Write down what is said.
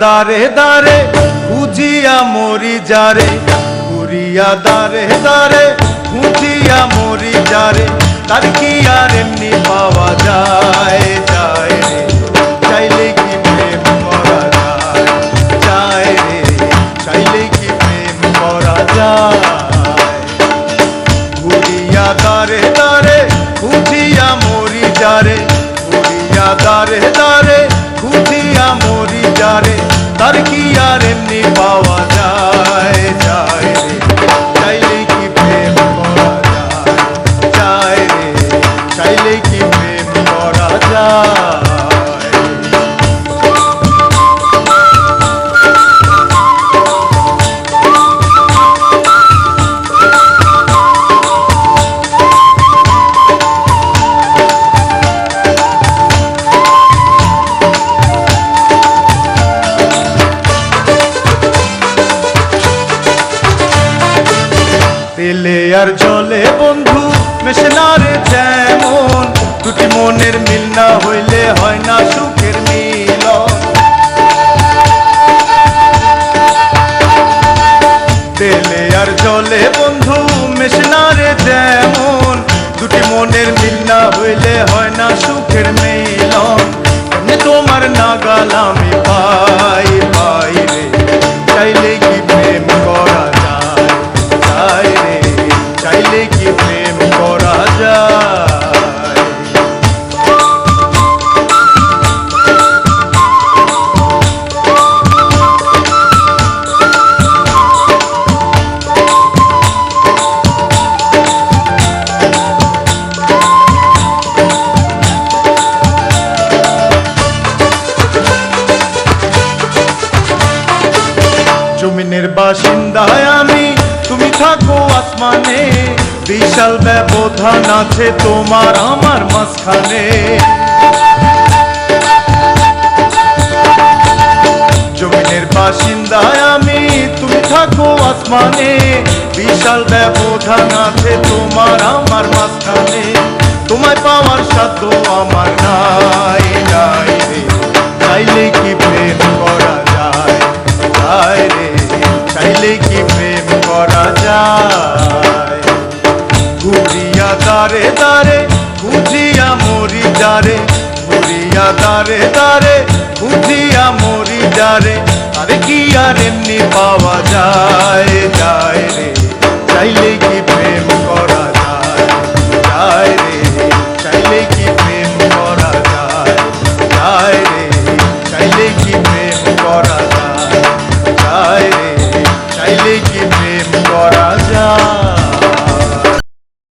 দারে দারে খুঁজিয়া মরি যারে ঘুরিয়া দারে দারে খুঁজিয়া মরি যারে, তার কি আর এমনি পাওয়া যায় চাইলে কি যায় দারে দারে খুঁজিয়া দারে দারে যারে তার কি আর এমনি পাওয়া যায়? যায় চাইলে কি প্রেম করা যায়? যায় রে, চাইলে কি প্রেম করা যায়? তেলে আর জলে বন্ধু মেশনারে যেমন। দুটি মনের মিল না হইলে হয় না সুখের মিল তেলে আর জলে বন্ধু মেশনারে যেমন। দুটি মনের মিল না হইলে হয় না সুখের মিলন। তোমার নাগাল আমি পাই পাই বাসিন্দায় আমি। তুমি থাকো আসমানে। বিশাল ব্যবধান আছে তোমার আমার মাঝখানে। জমিনের বাসিন্দায় আমি। তুমি থাকো আসমানে। বিশাল ব্যবধান আছে তোমার আমার মাঝখানে। তোমায় পাওয়ার সাধ্য আমার নাই নাই রে। চাইলে কি প্রেম করা যায়? যায় দারে দারে, খুঁজিয়া মরি যারে ঘুরিয়া দারে দারে, খুঁজিয়া মরি যারে আরে কি আর এমনি পাওয়া যায়?